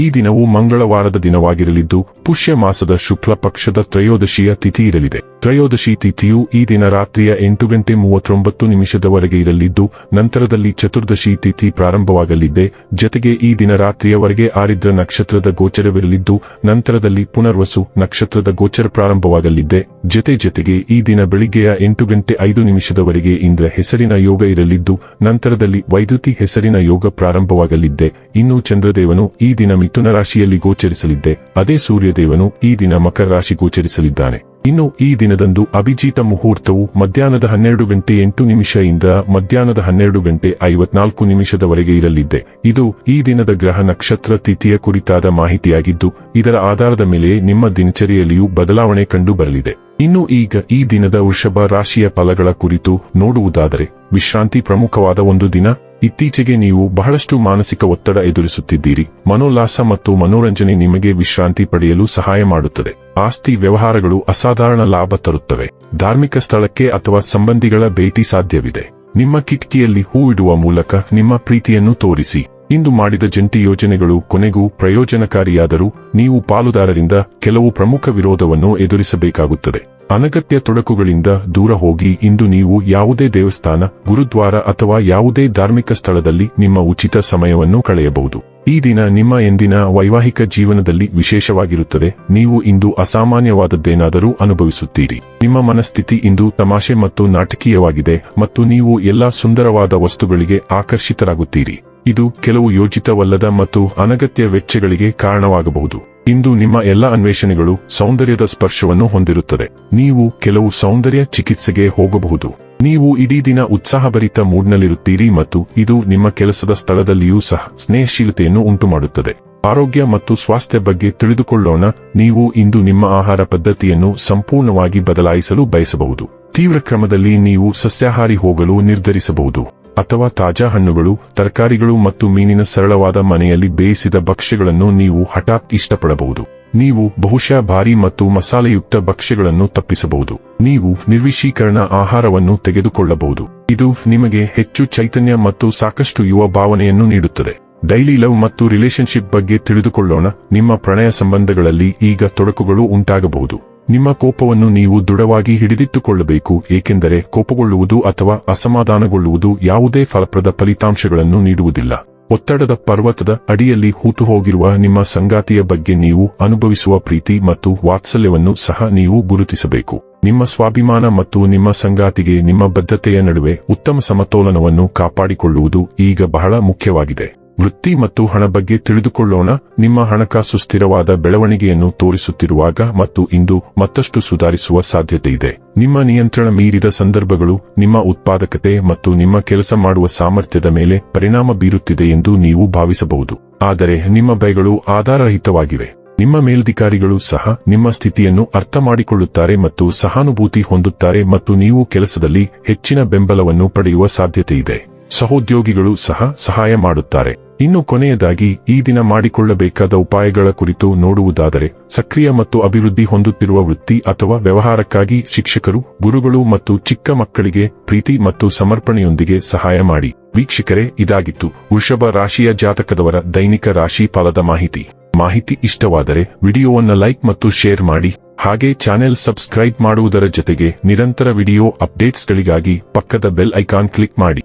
ಈ ದಿನವು ಮಂಗಳವಾರದ ದಿನವಾಗಿರಲಿದ್ದು, ಪುಷ್ಯ ಮಾಸದ ಶುಕ್ಲ ಪಕ್ಷದ ತ್ರಯೋದಶಿಯ ತಿಥಿ ಇರಲಿದೆ. ತ್ರಯೋದಶಿ ತಿಥಿಯು ಈ ದಿನ ರಾತ್ರಿಯ ಎಂಟು ಗಂಟೆ ಮೂವತ್ತೊಂಬತ್ತು ನಿಮಿಷದವರೆಗೆ ಇರಲಿದ್ದು, ನಂತರದಲ್ಲಿ ಚತುರ್ದಶಿ ತಿಥಿ ಪ್ರಾರಂಭವಾಗಲಿದೆ. ಜತೆಗೆ ಈ ದಿನ ರಾತ್ರಿಯವರೆಗೆ ಆರಿದ್ರ ನಕ್ಷತ್ರದ ಗೋಚರವಿರಲಿದ್ದು, ನಂತರದಲ್ಲಿ ಪುನರ್ವಸು ನಕ್ಷತ್ರದ ಗೋಚರ ಪ್ರಾರಂಭವಾಗಲಿದೆ. ಜತೆ ಜತೆಗೆ ಈ ದಿನ ಬೆಳಿಗ್ಗೆಯ ಎಂಟು ಗಂಟೆ ಐದು ನಿಮಿಷದವರೆಗೆ ಇಂದ್ರ ಹೆಸರಿನ ಯೋಗ ಇರಲಿದ್ದು, ನಂತರದಲ್ಲಿ ವೈದ್ಯುತಿ ಹೆಸರಿನ ಯೋಗ ಪ್ರಾರಂಭವಾಗಲಿದೆ. ಇನ್ನು ಚಂದ್ರದೇವನು ಈ ದಿನ ಮಿಥುನ ರಾಶಿಯಲ್ಲಿ ಗೋಚರಿಸಲಿದ್ದೆ. ಅದೇ ಸೂರ್ಯದೇವನು ಈ ದಿನ ಮಕರ ರಾಶಿ ಗೋಚರಿಸಲಿದ್ದಾನೆ. ಇನ್ನು ಈ ದಿನದಂದು ಅಭಿಜಿತ ಮುಹೂರ್ತವು ಮಧ್ಯಾಹ್ನದ ಹನ್ನೆರಡು ಗಂಟೆ ಎಂಟು ನಿಮಿಷದಿಂದ ಮಧ್ಯಾಹ್ನದ ಹನ್ನೆರಡು ಗಂಟೆ ಐವತ್ನಾಲ್ಕು ನಿಮಿಷದವರೆಗೆ ಇರಲಿದ್ದೆ. ಇದು ಈ ದಿನದ ಗ್ರಹ ನಕ್ಷತ್ರ ತಿಥಿಯ ಕುರಿತಾದ ಮಾಹಿತಿಯಾಗಿದ್ದು, ಇದರ ಆಧಾರದ ಮೇಲೆ ನಿಮ್ಮ ದಿನಚರಿಯಲ್ಲಿಯೂ ಬದಲಾವಣೆ ಕಂಡು ಬರಲಿದೆ ಇನ್ನು ಈಗ ಈ ದಿನದ ವೃಷಭ ರಾಶಿಯ ಫಲಗಳ ಕುರಿತು ನೋಡುವುದಾದರೆ, ವಿಶ್ರಾಂತಿ ಪ್ರಮುಖವಾದ ಒಂದು ದಿನ ಇತ್ತೀಚೆಗೆ ನೀವು ಬಹಳಷ್ಟು ಮಾನಸಿಕ ಒತ್ತಡ ಎದುರಿಸುತ್ತಿದ್ದೀರಿ. ಮನೋಲ್ಲಾಸ ಮತ್ತು ಮನೋರಂಜನೆ ನಿಮಗೆ ವಿಶ್ರಾಂತಿ ಪಡೆಯಲು ಸಹಾಯ ಮಾಡುತ್ತದೆ. ಆಸ್ತಿ ವ್ಯವಹಾರಗಳು ಅಸಾಧಾರಣ ಲಾಭ ತರುತ್ತವೆ. ಧಾರ್ಮಿಕ ಸ್ಥಳಕ್ಕೆ ಅಥವಾ ಸಂಬಂಧಿಗಳ ಭೇಟಿ ಸಾಧ್ಯವಿದೆ. ನಿಮ್ಮ ಕಿಟಕಿಯಲ್ಲಿ ಹೂವಿಡುವ ಮೂಲಕ ನಿಮ್ಮ ಪ್ರೀತಿಯನ್ನು ತೋರಿಸಿ. ಇಂದು ಮಾಡಿದ ಜಂಟಿ ಯೋಜನೆಗಳು ಕೊನೆಗೂ ಪ್ರಯೋಜನಕಾರಿಯಾದರೂ ನೀವು ಪಾಲುದಾರರಿಂದ ಕೆಲವು ಪ್ರಮುಖ ವಿರೋಧವನ್ನು ಎದುರಿಸಬೇಕಾಗುತ್ತದೆ. ಅನಗತ್ಯ ತೊಡಕುಗಳಿಂದ ದೂರ ಹೋಗಿ ಇಂದು ನೀವು ಯಾವುದೇ ದೇವಸ್ಥಾನ, ಗುರುದ್ವಾರ ಅಥವಾ ಯಾವುದೇ ಧಾರ್ಮಿಕ ಸ್ಥಳದಲ್ಲಿ ನಿಮ್ಮ ಉಚಿತ ಸಮಯವನ್ನು ಕಳೆಯಬಹುದು. ಈ ದಿನ ನಿಮ್ಮ ಎಂದಿನ ವೈವಾಹಿಕ ಜೀವನದಲ್ಲಿ ವಿಶೇಷವಾಗಿರುತ್ತದೆ. ನೀವು ಇಂದು ಅಸಾಮಾನ್ಯವಾದದ್ದೇನಾದರೂ ಅನುಭವಿಸುತ್ತೀರಿ. ನಿಮ್ಮ ಮನಸ್ಥಿತಿ ಇಂದು ತಮಾಷೆ ಮತ್ತು ನಾಟಕೀಯವಾಗಿದೆ ಮತ್ತು ನೀವು ಎಲ್ಲಾ ಸುಂದರವಾದ ವಸ್ತುಗಳಿಗೆ ಆಕರ್ಷಿತರಾಗುತ್ತೀರಿ. ಇದು ಕೆಲವು ಯೋಜಿತವಲ್ಲದ ಮತ್ತು ಅನಗತ್ಯ ವೆಚ್ಚಗಳಿಗೆ ಕಾರಣವಾಗಬಹುದು. ಇಂದು ನಿಮ್ಮ ಎಲ್ಲ ಅನ್ವೇಷಣೆಗಳು ಸೌಂದರ್ಯದ ಸ್ಪರ್ಶವನ್ನು ಹೊಂದಿರುತ್ತದೆ. ನೀವು ಕೆಲವು ಸೌಂದರ್ಯ ಚಿಕಿತ್ಸೆಗೆ ಹೋಗಬಹುದು. ನೀವು ಇಡೀ ದಿನ ಉತ್ಸಾಹಭರಿತ ಮೂಡ್ನಲ್ಲಿರುತ್ತೀರಿ ಮತ್ತು ಇದು ನಿಮ್ಮ ಕೆಲಸದ ಸ್ಥಳದಲ್ಲಿಯೂ ಸಹ ಸ್ನೇಹಶೀಲತೆಯನ್ನು ಉಂಟುಮಾಡುತ್ತದೆ. ಆರೋಗ್ಯ ಮತ್ತು ಸ್ವಾಸ್ಥ್ಯ ಬಗ್ಗೆ ತಿಳಿದುಕೊಳ್ಳೋಣ. ನೀವು ಇಂದು ನಿಮ್ಮ ಆಹಾರ ಪದ್ಧತಿಯನ್ನು ಸಂಪೂರ್ಣವಾಗಿ ಬದಲಾಯಿಸಲು ಬಯಸಬಹುದು. ತೀವ್ರ ಕ್ರಮದಲ್ಲಿ ನೀವು ಸಸ್ಯಾಹಾರಿ ಹೋಗಲು ನಿರ್ಧರಿಸಬಹುದು. ಅಥವಾ ತಾಜಾ ಹಣ್ಣುಗಳು, ತರಕಾರಿಗಳು ಮತ್ತು ಮೀನಿನ ಸರಳವಾದ ಮನೆಯಲ್ಲಿ ಬೇಯಿಸಿದ ಭಕ್ಷ್ಯಗಳನ್ನು ನೀವು ಹಠಾತ್ ಇಷ್ಟಪಡಬಹುದು. ನೀವು ಬಹುಶಃ ಭಾರಿ ಮತ್ತು ಮಸಾಲೆಯುಕ್ತ ಭಕ್ಷ್ಯಗಳನ್ನು ತಪ್ಪಿಸಬಹುದು. ನೀವು ನಿರ್ವಿಶೀಕರಣ ಆಹಾರವನ್ನು ತೆಗೆದುಕೊಳ್ಳಬಹುದು. ಇದು ನಿಮಗೆ ಹೆಚ್ಚು ಚೈತನ್ಯ ಮತ್ತು ಸಾಕಷ್ಟು ಯುವ ಭಾವನೆಯನ್ನು ನೀಡುತ್ತದೆ. ಡೈಲಿ ಲವ್ ಮತ್ತು ರಿಲೇಶನ್ಶಿಪ್ ಬಗ್ಗೆ ತಿಳಿದುಕೊಳ್ಳೋಣ. ನಿಮ್ಮ ಪ್ರಣಯ ಸಂಬಂಧಗಳಲ್ಲಿ ಈಗ ತೊಡಕುಗಳು ಉಂಟಾಗಬಹುದು. ನಿಮ್ಮ ಕೋಪವನ್ನು ನೀವು ದೃಢವಾಗಿ ಹಿಡಿದಿಟ್ಟುಕೊಳ್ಳಬೇಕು, ಏಕೆಂದರೆ ಕೋಪಗೊಳ್ಳುವುದು ಅಥವಾ ಅಸಮಾಧಾನಗೊಳ್ಳುವುದು ಯಾವುದೇ ಫಲಪ್ರದ ಫಲಿತಾಂಶಗಳನ್ನು ನೀಡುವುದಿಲ್ಲ. ಒತ್ತಡದ ಪರ್ವತದ ಅಡಿಯಲ್ಲಿ ಹೂತು ಹೋಗಿರುವ ನಿಮ್ಮ ಸಂಗಾತಿಯ ಬಗ್ಗೆ ನೀವು ಅನುಭವಿಸುವ ಪ್ರೀತಿ ಮತ್ತು ವಾತ್ಸಲ್ಯವನ್ನು ಸಹ ನೀವು ಗುರುತಿಸಬೇಕು. ನಿಮ್ಮ ಸ್ವಾಭಿಮಾನ ಮತ್ತು ನಿಮ್ಮ ಸಂಗಾತಿಗೆ ನಿಮ್ಮ ಬದ್ಧತೆಯ ನಡುವೆ ಉತ್ತಮ ಸಮತೋಲನವನ್ನು ಕಾಪಾಡಿಕೊಳ್ಳುವುದು ಈಗ ಬಹಳ ಮುಖ್ಯವಾಗಿದೆ. ವೃತ್ತಿ ಮತ್ತು ಹಣ ಬಗ್ಗೆ ತಿಳಿದುಕೊಳ್ಳೋಣ. ನಿಮ್ಮ ಹಣಕಾಸು ಸ್ಥಿರವಾದ ಬೆಳವಣಿಗೆಯನ್ನು ತೋರಿಸುತ್ತಿರುವಾಗ ಮತ್ತು ಇಂದು ಮತ್ತಷ್ಟು ಸುಧಾರಿಸುವ ಸಾಧ್ಯತೆ ಇದೆ. ನಿಮ್ಮ ನಿಯಂತ್ರಣ ಮೀರಿದ ಸಂದರ್ಭಗಳು, ನಿಮ್ಮ ಉತ್ಪಾದಕತೆ ಮತ್ತು ನಿಮ್ಮ ಕೆಲಸ ಮಾಡುವ ಸಾಮರ್ಥ್ಯದ ಮೇಲೆ ಪರಿಣಾಮ ಬೀರುತ್ತಿದೆ ಎಂದು ನೀವು ಭಾವಿಸಬಹುದು. ಆದರೆ ನಿಮ್ಮ ಭಯಗಳು ಆಧಾರರಹಿತವಾಗಿವೆ. ನಿಮ್ಮ ಮೇಲ್ಧಿಕಾರಿಗಳು ಸಹ ನಿಮ್ಮ ಸ್ಥಿತಿಯನ್ನು ಅರ್ಥ ಮಾಡಿಕೊಳ್ಳುತ್ತಾರೆ ಮತ್ತು ಸಹಾನುಭೂತಿ ಹೊಂದುತ್ತಾರೆ ಮತ್ತು ನೀವು ಕೆಲಸದಲ್ಲಿ ಹೆಚ್ಚಿನ ಬೆಂಬಲವನ್ನು ಪಡೆಯುವ ಸಾಧ್ಯತೆ ಇದೆ. ಸಹೋದ್ಯೋಗಿಗಳು ಸಹ ಸಹಾಯ ಮಾಡುತ್ತಾರೆ. ಇನ್ನು ಕೊನೆಯದಾಗಿ ಈ ದಿನ ಮಾಡಿಕೊಳ್ಳಬೇಕಾದ ಉಪಾಯಗಳ ಕುರಿತು ನೋಡುವುದಾದರೆ, ಸಕ್ರಿಯ ಮತ್ತು ಅಭಿವೃದ್ಧಿ ಹೊಂದುತ್ತಿರುವ ವೃತ್ತಿ ಅಥವಾ ವ್ಯವಹಾರಕ್ಕಾಗಿ ಶಿಕ್ಷಕರು, ಗುರುಗಳು ಮತ್ತು ಚಿಕ್ಕ ಮಕ್ಕಳಿಗೆ ಪ್ರೀತಿ ಮತ್ತು ಸಮರ್ಪಣೆಯೊಂದಿಗೆ ಸಹಾಯ ಮಾಡಿ. ವೀಕ್ಷಕರೇ, ಇದಾಗಿತ್ತು ವೃಷಭ ರಾಶಿಯ ಜಾತಕದವರ ದೈನಿಕ ರಾಶಿ ಫಲದ ಮಾಹಿತಿ. ಮಾಹಿತಿ ಇಷ್ಟವಾದರೆ ವಿಡಿಯೋವನ್ನು ಲೈಕ್ ಮತ್ತು ಶೇರ್ ಮಾಡಿ. ಹಾಗೆ ಚಾನೆಲ್ ಸಬ್ಸ್ಕ್ರೈಬ್ ಮಾಡುವುದರ ಜೊತೆಗೆ ನಿರಂತರ ವಿಡಿಯೋ ಅಪ್ಡೇಟ್ಸ್ಗಳಿಗಾಗಿ ಪಕ್ಕದ ಬೆಲ್ ಐಕಾನ್ ಕ್ಲಿಕ್ ಮಾಡಿ.